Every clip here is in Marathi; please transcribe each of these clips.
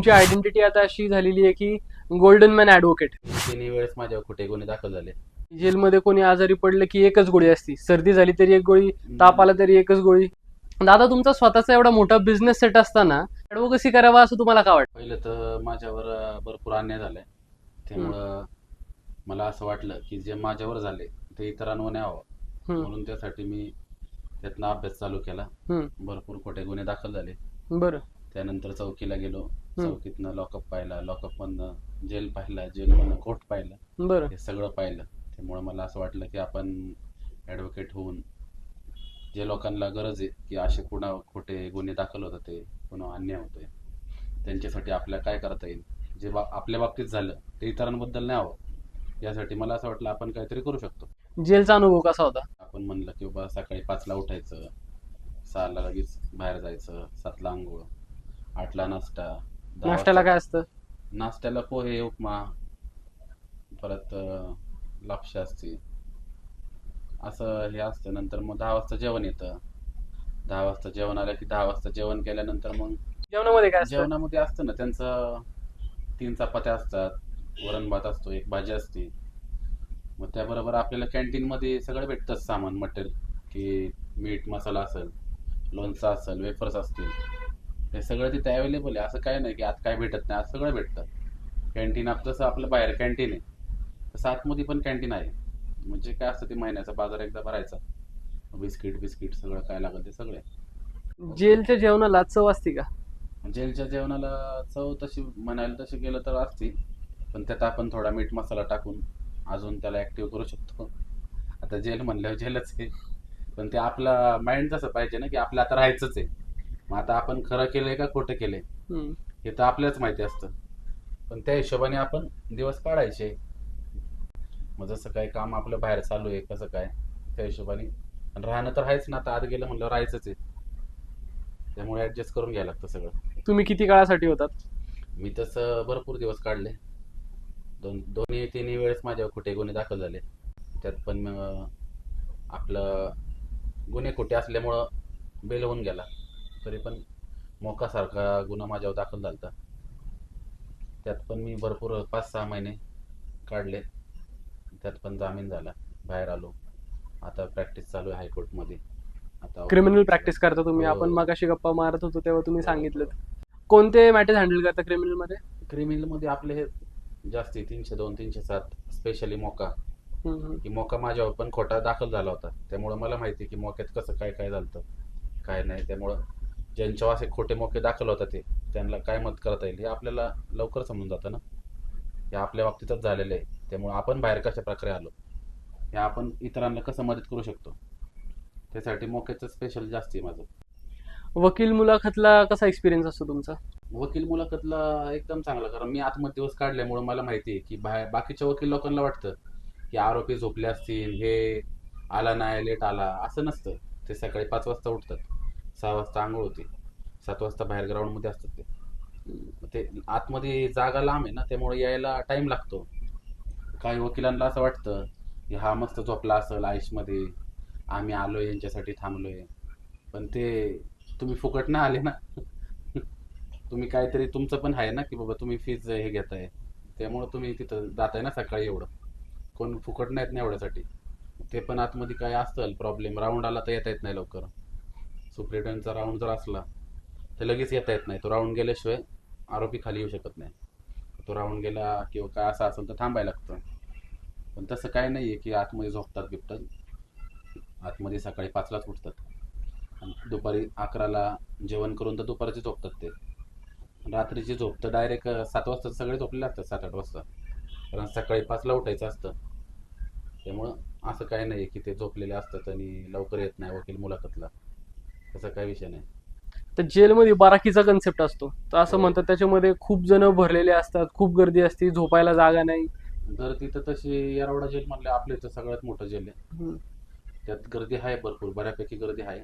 तुमची आयडेंटिटी आता अशी झालेली आहे की गोल्डन मॅन ॲडव्होकेट तिन्ही वेळेस माझ्यावर कुठे गुन्हे दाखल झाले? जेलमध्ये कोणी आजारी पडलं की एकच गोळी असती. सर्दी झाली तरी एक गोळी ताप आला तरी एकच गोळी. दादा तुमचा स्वतःचा एवढा मोठा बिझनेस सेट असताना ॲडव्होकसी करावा असं तुम्हाला का वाटतं? पहिलं तर माझ्यावर भरपूर अन्याय झालाय. त्यामुळं मला असं वाटलं की जे माझ्यावर झाले ते इतरांवर नाही व्हावं. हम्म, म्हणून त्यासाठी मी त्यातनं अभ्यास चालू केला. हम्म, भरपूर खोटे गुन्हे दाखल झाले. बरं. त्यानंतर चौकीला गेलो. चौकीतनं लॉकअप पाहिला. लॉकअप मधनं जेल पाहिला जेलमधनं कोर्ट पाहिलं. बरं. हे सगळं पाहिलं. त्यामुळं मला असं वाटलं की आपण ॲडव्होकेट होऊन जे लोकांना गरज आहे की असे कुणा खोटे गुन्हे दाखल होतात ते कुणा अन्याय होतोय त्यांच्यासाठी आपल्याला काय करता येईल? जे बा आपल्या बाबतीत झालं ते इतरांबद्दल नाही हवं. यासाठी मला असं वाटलं आपण काहीतरी करू शकतो. जेलचा अनुभव कसा होता? आपण म्हणलं की बाबा सकाळी पाचला उठायचं सहाला लगेच बाहेर जायचं सातला आंघोळ. आठला नाश्ता. दहा नाश्त्याला काय असतं? नाश्त्याला पोहे उपमा परत अं, लापशी असते असं हे असतं. नंतर मग दहा वाजता जेवण येतं. दहा वाजता जेवण आलं की दहा वाजता जेवण केल्यानंतर मग जेवणामध्ये काय असतं? जेवणामध्ये असतं ना त्यांचं तीन चपात्या असतात वरण भात असतो एक भाजी असते. मग त्याबरोबर आपल्याला कॅन्टीनमध्ये सगळं भेटतं सामान मटेरियल की मीठ मसाला असेल लोणचं असेल वेफर्स असतील. हे सगळं तिथे अवेलेबल आहे. असं काय नाही की आत काय भेटत नाही असं सगळं भेटतं. कॅन्टीन आप जसं आपलं बाहेर कॅन्टीन आहे. तसं आतमध्ये पण कॅन्टीन आहे. म्हणजे काय असतं ते महिन्याचा बाजार एकदा भरायचा. बिस्किट बिस्किट सगळं काय लागेल ते सगळे जेलच्या जेवणाला चव असते का? जेलच्या जेवणाला चव तशी म्हणायला तशी गेलं तर असते. पण त्यात आपण थोडा मीठ मसाला टाकून अजून त्याला ऍक्टिव्ह करू शकतो. आता जेल म्हणल्यावर जेलच आहे. पण ते आपला माइंड तसं पाहिजे ना की आपलं आता राहायचंच आहे. मग आता आपण खरं केलंय का खोटं केलंय? हम्म. हे तर आपल्याच माहिती असतं. पण त्या हिशोबाने आपण दिवस काढायचे. मग जसं काय काम आपलं बाहेर चालू आहे कसं काय त्या हिशोबाने. आणि राहणं तर आहेच ना आता आत गेलं म्हणलं राहायचंच आहे. त्यामुळे ऍडजस्ट करून घ्यायला लागतं सगळं. तुम्ही किती काळासाठी होतात? मी तसं भरपूर दिवस काढले. दोन दोन्ही तिन्ही वेळेस माझ्यावर कुठे गुन्हे दाखल झाले. त्यात पण आपलं गुन्हे खोटे असल्यामुळं बेल होऊन गेला. तरी पण मोकासारखा गुन्हा माझ्यावर दाखल झाला त्यात पण मी भरपूर पाच सहा महिने काढले. त्यात पण जामीन झाला. बाहेर आलो. आता प्रॅक्टिस चालू आहे हायकोर्टमध्ये. आता क्रिमिनल प्रॅक्टिस करता तुम्ही. हो. आपण मगाशी गप्पा मारत होतो तेव्हा तुम्ही सांगितलं कोणते मॅटेज हँडल करता क्रिमिनलमध्ये क्रिमिनलमध्ये आपले हे जास्ती तीनशे दोन तीनशे सात स्पेशली मोका. की मोका माझ्यावर पण खोटा दाखल झाला होता. त्यामुळं मला माहिती की मोक्यात कसं काय काय झालं काय नाही. त्यामुळं ज्यांच्यावर असे खोटे मोके दाखल होतात ते त्यांना काय मत करता येईल हे आपल्याला लवकर समजून जातं ना? हे आपल्या बाबतीतच झालेलं आहे. त्यामुळं आपण बाहेर कशा प्रकारे आलो? हे आपण इतरांना कसं मदत करू शकतो? त्यासाठी मोक्याचं स्पेशल जास्त आहे माझं. वकील मुलाखतला कसा एक्सपिरियन्स असतो तुमचा? वकील मुलाखतला एकदम चांगला कारण मी आतमध्ये दिवस काढल्यामुळे मला माहिती आहे की बाहेर बाकीच्या वकील लोकांना वाटतं की आरोपी झोपले असतील हे आला नाही लेट आला असं नसतं. ते सकाळी पाच वाजता उठतात. सहा वाजता आंघोळ होते. सात वाजता बाहेर ग्राउंडमध्ये असतात ते. ते आतमध्ये जागा लांब आहे ना त्यामुळे यायला टाईम लागतो. काही वकिलांना असं वाटतं की हा मस्त झोपला असेल आयुषमध्ये आम्ही आलोय यांच्यासाठी थांबलोय. पण ते तुम्ही फुकट नाही आले ना. तुम्ही काहीतरी तुमचं पण आहे ना की बाबा तुम्ही फीज हे घेताय. त्यामुळं तुम्ही तिथं जाताय ना सकाळी एवढं. कोण फुकट नाहीत ना एवढ्यासाठी. ते पण आतमध्ये काय असतं प्रॉब्लेम राऊंड आला तर येता येत नाही लवकर. सुप्रिटेंडचा राऊंड जर असला तर लगेच येता येत नाही. तो राऊंड गेल्याशिवाय आरोपी खाली येऊ शकत नाही. तो राऊंड गेला किंवा काय असं असेल तर थांबायला लागतं. पण तसं काय नाही आहे की आतमध्ये झोपतात बिपतात आतमध्ये सकाळी पाचलाच उठतात. आणि दुपारी अकराला जेवण करून तर दुपारचे झोपतात ते. रात्रीची झोप तर डायरेक्ट सात वाजता सगळे झोपलेले असतात सात आठ वाजता. कारण सकाळी पाचला उठायचं असतं. त्यामुळं असं काय नाही की ते झोपलेले असतात आणि लवकर येत नाही वकील मुलाखतला. तसा काही विषय नाही. तर जेलमध्ये बाराकीचा कन्सेप्ट असतो. तर असं हो. म्हणतात त्याच्यामध्ये खूप जण भरलेले असतात खूप गर्दी असते झोपायला जागा नाही. जर तिथं तशी येरवडा जेल म्हणलं आपल्या इथं सगळ्यात मोठं जेल आहे. त्यात गर्दी आहे भरपूर बऱ्यापैकी गर्दी आहे.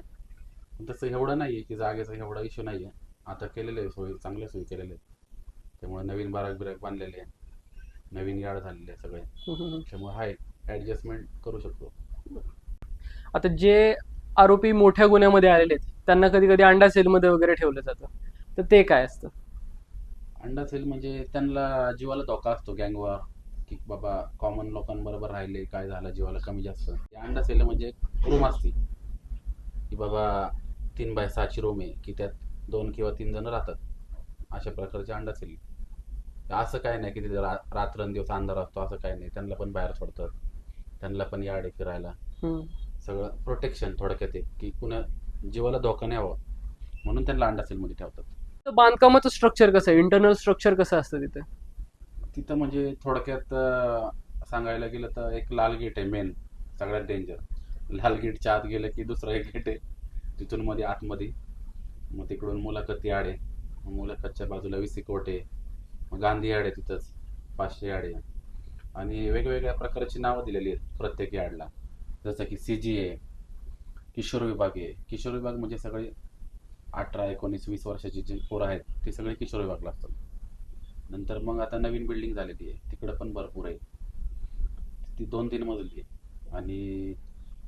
पण तसं एवढं नाही आहे की जागेचा एवढा इश्यू नाही आहे आता केलेले आहे सोयी चांगल्या सोयी केलेल्या आहेत. त्यामुळे नवीन बाराक बिराक बांधलेले आहे नवीन यार्ड झालेले आहे सगळे. त्यामुळे आहे ॲडजस्टमेंट करू शकतो. आता जे आरोपी मोठ्या गुन्ह्यामध्ये आलेले आहेत. त्यांना कधी कधी अंडा सेलमध्ये वगैरे ठेवलं जातं. तर ते काय असतं? अंडा सेल म्हणजे त्यांना जीवाला धोका असतो गँगवर की बाबा कॉमन लोकांबरोबर राहिले काय झालं जीवाला कमी जास्त. अंडा सेल म्हणजे रूम असते. की बाबा तीन बाय सहाची रूम आहे की त्यात दोन किंवा तीन जण राहतात. अशा प्रकारचे अंडा सेल. असं काय नाही की तिथे रात्रंदिवस अंधार असतो असं काय नाही. त्यांना पण बाहेर सोडतात त्यांना पण आहे फिरायला. सगळं प्रोटेक्शन थोडक्यात आहे की कुणा जीवाला धोका नाही हवा म्हणून त्यांना अंडा सेलमध्ये ठेवतात. तर बांधकामाचं स्ट्रक्चर कसं आहे? इंटरनल स्ट्रक्चर कसं असतं तिथे? तिथं म्हणजे थोडक्यात अं, सांगायला गेलं तर एक लाल गेट आहे मेन सगळ्यात डेंजर लाल गेटच्या आत गेलं की दुसरं एक गेट आहे. तिथून मध्ये आतमध्ये. मग तिकडून मुलाखत याड आहे. मग मुलाखतच्या बाजूला विसी कोट आहे. मग गांधी याड आहे तिथंच पाचशे याड आहे. आणि वेगवेगळ्या प्रकारची नावं दिलेली आहेत प्रत्येक यार्डला. जसं की सी जी आहे किशोर विभाग आहे किशोर विभाग म्हणजे सगळे अठरा एकोणीस वीस वर्षाची जी पोरं आहेत ते सगळे किशोर विभागला असतात. नंतर मग आता नवीन बिल्डिंग झालेली आहे. तिकडं पण भरपूर आहे. ती दोन तीन मजली आहे. आणि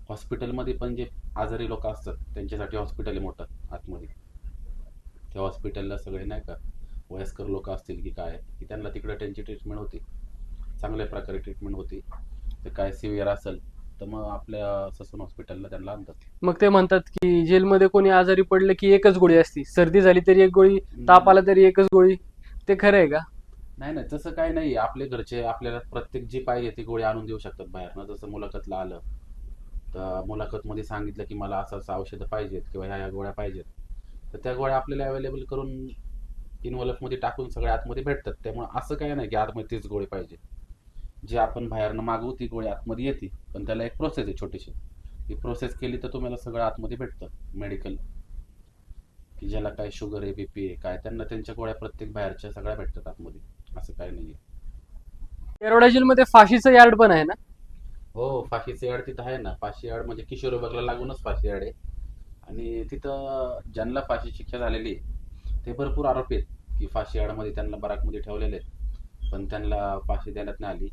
हॉस्पिटलमध्ये पण जे आजारी लोक असतात त्यांच्यासाठी हॉस्पिटल आहे मोठं आतमध्ये. त्या हॉस्पिटलला सगळे नाही का वयस्कर लोक असतील की काय की त्यांना तिकडं त्यांची ट्रीटमेंट होती. चांगल्या प्रकारे ट्रीटमेंट होती. तर काय सिव्हिअर असेल तर मग आपल्या ससून हॉस्पिटलला त्यांना आणतात. मग ते म्हणतात की जेलमध्ये कोणी आजारी पडलं की एकच गोळी असती. सर्दी झाली तरी एक गोळी ताप आला तरी एकच गोळी. ते खरं आहे का? नाही नाही तसं काही नाही. आपले घरचे आपल्याला प्रत्येक जी पाहिजे ती गोळी आणून देऊ शकतात बाहेरनं जसं मुलाखतला आलं तर मुलाखतमध्ये सांगितलं की मला असं असं औषधं पाहिजेत किंवा ह्या ह्या गोळ्या पाहिजेत. तर त्या गोळ्या आपल्याला अवेलेबल करून इन्व्हॉल्फमध्ये टाकून सगळ्या आतमध्ये भेटतात. त्यामुळे असं काही नाही की आतमध्ये तीच गोळी पाहिजे. जी आपण बाहेरनं मागवू ती गोळी आतमध्ये येते पण त्याला एक प्रोसेस आहे छोटीशी. ती प्रोसेस केली तर तुम्हाला सगळं आतमध्ये भेटतं मेडिकल की ज्याला काय शुगर आहे बीपी आहे काय त्यांना त्यांच्या गोळ्या प्रत्येक बाहेरच्या सगळ्या भेटतात आतमध्ये. असं काही नाहीये. येरवडा जेलमध्ये फाशीचं यार्ड पण आहे ना? हो फाशीचे याड तिथं आहे ना. फाशी याड म्हणजे किशोर विभागला लागूनच फाशी याड आहे. आणि तिथं ज्यांना फाशी शिक्षा झालेली आहे ते भरपूर आरोपी आहेत की फाशी याडमध्ये त्यांना बराकमध्ये ठेवलेले आहेत. पण त्यांना फाशी देण्यात नाही आली.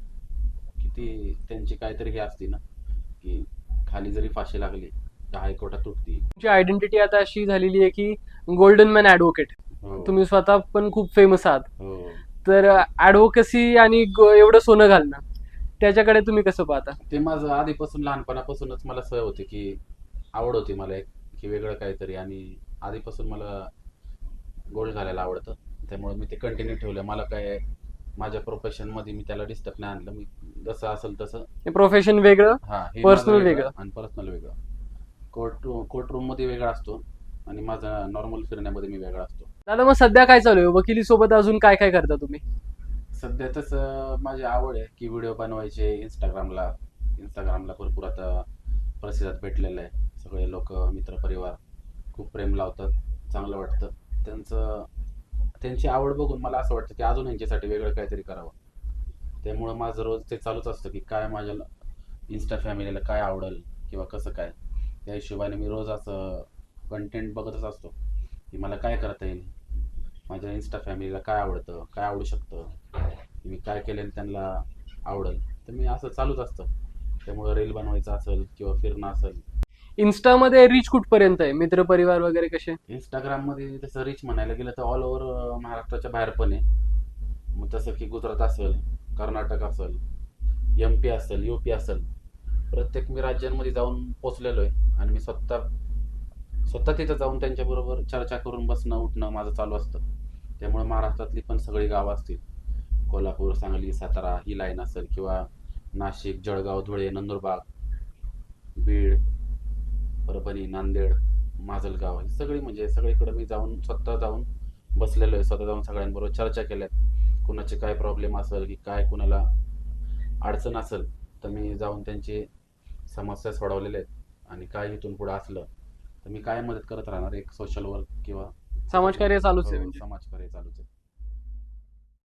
ती त्यांची काहीतरी हे असते ना की खाली जरी फाशी लागली तर हायकोर्टात तुटती. तुमची आयडेंटिटी आता अशी झालेली आहे की गोल्डन मॅन ऍडव्होकेट हो. तुम्ही स्वतः पण खूप फेमस आहात. हो. तर ऍडव्होकसी आणि ग- एवढं सोनं घालणं त्याच्याकडे तुम्ही कसं पाहता? ते माझं आधीपासून लहानपणापासूनच मला सवय होती की आवड होती मला एक की वेगळं काहीतरी. आणि आधीपासून मला गोल्ड घालायला आवडतं. त्यामुळे मी ते कंटिन्यू ठेवलं मला काय माझ्या प्रोफेशनमध्ये मी त्याला डिस्टर्ब नाही आणलं. मी जसं असेल तसं. प्रोफेशन वेगळं हा हे Personal माझं वेगळं. आणि पर्सनल वेगळं. कोर्ट कोर्ट रूममध्ये वेगळा असतो आणि माझा नॉर्मल फिरण्यामध्ये मी वेगळा असतो. दादा मग सध्या काय चालू आहे? वकिली सोबत अजून काय काय करता तुम्ही? सध्या तसं माझी आवड आहे की व्हिडिओ बनवायचे इंस्टाग्रामला इंस्टाग्रामला भरपूर आता प्रसिद्धात भेटलेलं आहे. सगळे लोक मित्रपरिवार खूप प्रेम लावतात चांगलं वाटतं. त्यांचं त्यांची आवड बघून मला असं वाटतं की अजून यांच्यासाठी वेगळं काहीतरी करावं. त्यामुळं माझं रोज ते चालूच असतं की काय माझ्या इन्स्टा फॅमिलीला काय आवडेल किंवा कसं काय? त्या हिशोबाने मी रोज असं कंटेंट बघतच असतो की मला काय करता येईल? माझ्या इन्स्टा फॅमिलीला काय आवडतं? काय आवडू शकतं? मी काय केल्याने त्यांना आवडेल? तर मी असं चालूच असतं. त्यामुळं रील बनवायचं असेल किंवा फिरणं असेल इन्स्टामध्ये रीच कुठपर्यंत आहे? मित्रपरिवार वगैरे कसे? इंस्टाग्राममध्ये तसं रिच म्हणायला गेलं तर ऑल ओव्हर महाराष्ट्राच्या बाहेर पण आहे. मग जसं की गुजरात असेल कर्नाटक असेल एम पी असेल यू पी असेल प्रत्येक मी राज्यांमध्ये जाऊन पोचलेलो आहे. आणि मी स्वतः स्वतः तिथं जाऊन त्यांच्याबरोबर चर्चा करून बसणं उठणं माझं चालू असतं. त्यामुळे महाराष्ट्रातली पण सगळी गावं असतील. कोल्हापूर सांगली सातारा ही लाईन असेल किंवा नाशिक जळगाव धुळे नंदुरबाग बीड परभणी नांदेड माजलगाव ही सगळी म्हणजे सगळीकडे मी जाऊन स्वतः जाऊन बसलेलो आहे. स्वतः जाऊन सगळ्यांबरोबर चर्चा केल्यात. कुणाचे काय प्रॉब्लेम असेल की काय कुणाला अडचण असेल तर मी जाऊन त्यांची समस्या सोडवलेल्या आहेत. आणि काय इथून पुढे असलं तर मी काय मदत करत राहणार? एक सोशल वर्क किंवा समाजकार्य चालूच आहे हो, म्हणजे. समाजकार्य चालूच आहे.